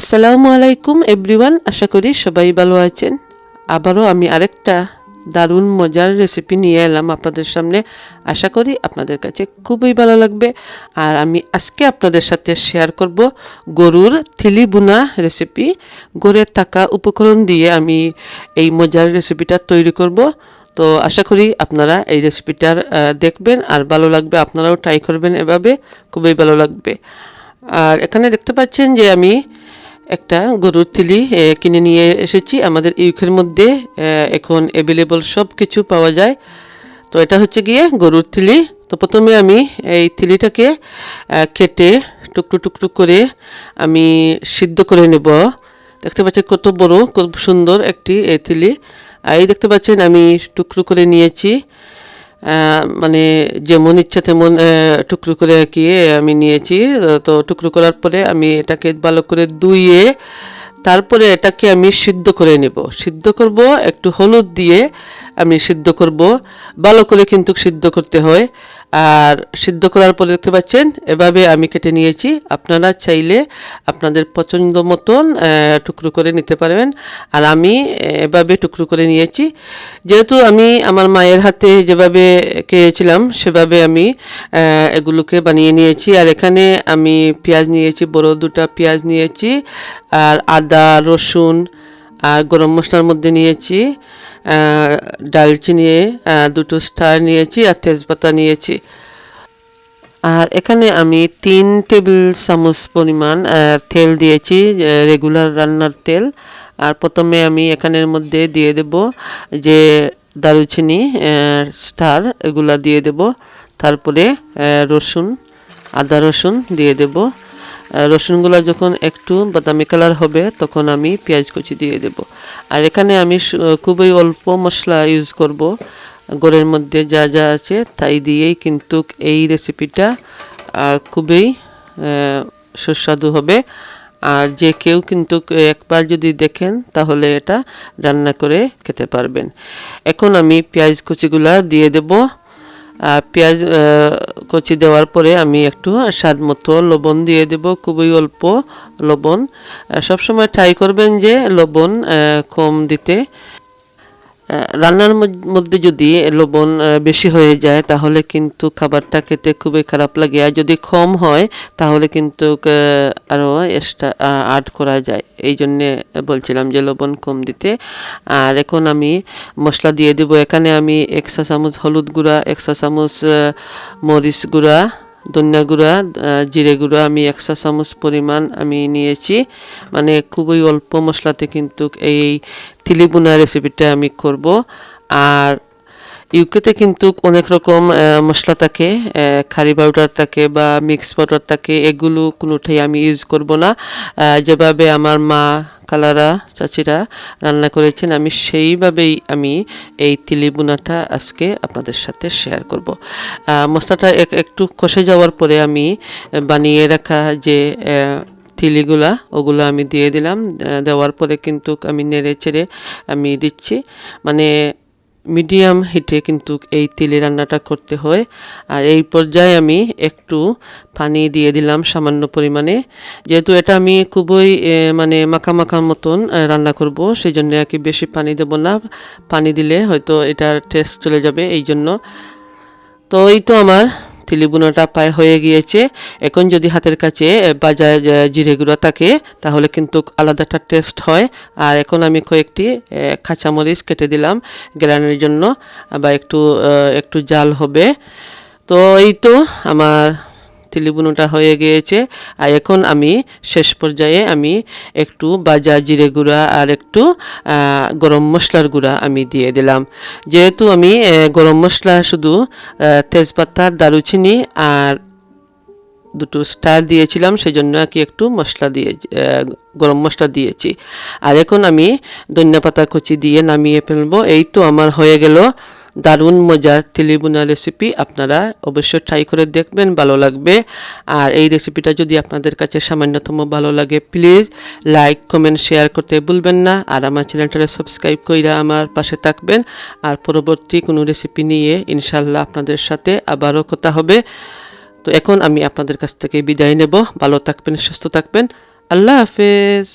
আসসালামু আলাইকুম, এভরিওয়ান। আশা করি সবাই ভালো আছেন। আবারও আমি আরেকটা দারুণ, মজার রেসিপি নিয়ে এলাম আপনাদের সামনে। আশা করি আপনাদের কাছে খুবই ভালো লাগবে। আর আমি আজকে আপনাদের সাথে শেয়ার করব গরুর থিলি বুনা রেসিপি গড়ে থাকা উপকরণ দিয়ে আমি এই মজার রেসিপিটা তৈরি করব। তো আশা করি আপনারা এই রেসিপিটার দেখবেন আর ভালো লাগবে। আপনারাও ট্রাই করবেন এভাবে। খুবই ভালো লাগবে। আর এখানে দেখতে পাচ্ছেন যে আমি একটা গরুর এ, কিনে নিয়ে এসেছি। আমাদের ইউকের মধ্যে এখন অ্যাভেলেবল সব কিছু পাওয়া যায়। তো এটা হচ্ছে গিয়ে গরুর থিলি। তো প্রথমে আমি এই থিলিটাকে আহ, কেটে টুকরো টুকরো করে আমি সিদ্ধ করে নেব। দেখতে পাচ্ছেন কত বড় খুব সুন্দর একটি এই আর এই দেখতে পাচ্ছেন আমি টুকরো করে নিয়েছি। মানে যেমন ইচ্ছা তেমন মন টুকরো করে কি আমি নিয়েছি। তো টুকরো করার পরে আমি এটাকে ভালো করে ধুইয়ে তারপরে এটাকে আমি সিদ্ধ করে নেব। সিদ্ধ করব একটু হলুদ দিয়ে। আমি সিদ্ধ করব। ভালো করে কিন্তু সিদ্ধ করতে হয়। আর সিদ্ধ করার পরে দেখতে পাচ্ছেন, এভাবে আমি কেটে নিয়েছি। আপনারা চাইলে আপনাদের পছন্দ মতন টুকরো করে নিতে পারবেন। আর আমি এভাবে টুকরো করে নিয়েছি। যেহেতু আমি আমার মায়ের হাতে যেভাবে খেয়েছিলাম, সেভাবে আমি এগুলোকে বানিয়ে নিয়েছি। আর এখানে আমি পেঁয়াজ নিয়েছি, বড় দুটা পেঁয়াজ নিয়েছি। আর আদা, রসুন আর গরম মশলার মধ্যে নিয়েছি ডালচিনি দুটো স্টার নিয়েছি আর তেজপাতা নিয়েছি। আর এখানে আমি তিন টেবিল চামচ পরিমাণ তেল দিয়েছি রেগুলার রান্নার তেল। আর প্রথমে আমি এখানের মধ্যে দিয়ে দেব যে দারুচিনি স্টার, এগুলা দিয়ে দেব। তারপরে রসুন, আদা রসুন দিয়ে দেব। রসুনগুলো যখন একটু বাদামি কালার হবে, তখন আমি পেঁয়াজ কুচি দিয়ে দেব। আর এখানে আমি খুবই অল্প মশলা ইউজ করব। গড়ের মধ্যে যা যা আছে তাই দিয়েই কিন্তু এই রেসিপিটা খুবই সুস্বাদু হবে। আর যে কেউ কিন্তু একবার যদি দেখেন, তাহলে এটা রান্না করে খেতে পারবেন। এখন আমি পেঁয়াজ কুচিগুলা দিয়ে দেব। পেঁয়াজ কচি দেওয়ার পরে আমি একটু স্বাদ মতো লবণ দিয়ে দেব, খুবই অল্প লবণ। সবসময় ট্রাই করবেন যে লবণ কম দিতে। রান্নার মধ্যে যদি লবণ বেশি হয়ে যায়, তাহলে কিন্তু খাবারটা খেতে খুবই খারাপ লাগে। আর যদি কম হয়, তাহলে কিন্তু আরও এক্সট্রা আড করা যায়। এই জন্যে বলছিলাম যে লবণ কম দিতে। আর এখন আমি মশলা দিয়ে দেবো। এখানে আমি একশো চামচ হলুদ গুঁড়া একশো চামচ মরিচ গুঁড়া ধনিয়া গুঁড়া জিরে গুঁড়া আমি একশো চামচ পরিমাণ আমি নিয়েছি। মানে খুবই অল্প মশলাতে কিন্তু এই তিলিবুনা রেসিপিটা আমি করব। আর ইউকেতে কিন্তু অনেক রকম মশলা থাকে খারি পাউডার থাকে বা মিক্স পাউডার থাকে, এগুলো কোনোটাই আমি ইউজ করব না। যেভাবে আমার মা কালারা চাচিরা রান্না করেছেন, আমি সেইভাবেই আমি এই তিলি বোনাটা আজকে আপনাদের সাথে শেয়ার করব। মশলাটা এক- একটু কষে যাওয়ার পরে আমি বানিয়ে রাখা যে তিলিগুলা, ওগুলো আমি দিয়ে দিলাম। দেওয়ার পরে কিন্তু আমি নেড়ে চেড়ে আমি দিচ্ছি। মানে মিডিয়াম হিটে কিন্তু এই তেলে রান্নাটা করতে হয়। আর এই পর্যায়ে আমি একটু পানি দিয়ে দিলাম সামান্য পরিমাণে। যেহেতু এটা আমি খুবই মানে মাখা মাখার মতন রান্না করব সেই জন্য আর কি বেশি পানি দেব না। পানি দিলে হয়তো এটার টেস্ট চলে যাবে এই জন্য তো এই তো আমার তিলিবুনোটা প্রায় হয়ে গিয়েছে। এখন যদি হাতের কাছে বাজার বাজা জিরে থাকে, তাহলে কিন্তু আলাদা একটা টেস্ট হয়। আর এখন আমি কয়েকটি কাঁচামরিচ কেটে দিলাম গ্রানের জন্য বা একটু একটু জাল হবে। তো এই তো আমার তিলিবুনোটা হয়ে গিয়েছে। আর এখন আমি শেষ পর্যায়ে আমি একটু বাজা জিরে গুঁড়া আর একটু গরম মশলার গুঁড়া আমি দিয়ে দিলাম। যেহেতু আমি গরম মশলা শুধু তেজপাতা, দারুচিনি আর দুটো স্টার দিয়েছিলাম সেই জন্য আর কি একটু মশলা দিয়ে গরম মশলা দিয়েছি। আর এখন আমি ধনিয়া পাতা কুচি দিয়ে নামিয়ে ফেলব। এই তো আমার হয়ে গেল। দারুণ মজার তিলিবুনা রেসিপি আপনারা অবশ্যই ট্রাই করে দেখবেন, ভালো লাগবে। আর এই রেসিপিটা যদি আপনাদের কাছে সামান্যতম ভালো লাগে প্লিজ লাইক কমেন্ট শেয়ার করতে ভুলবেন না। আর আমার চ্যানেলটা সাবস্ক্রাইব কইরা আমার পাশে থাকবেন। আর পরবর্তী কোনো রেসিপি নিয়ে ইনশাল্লাহ আপনাদের সাথে আবারও কথা হবে। তো এখন আমি আপনাদের কাছ থেকে বিদায় নেব। ভালো থাকবেন, সুস্থ থাকবেন। আল্লাহ হাফেজ।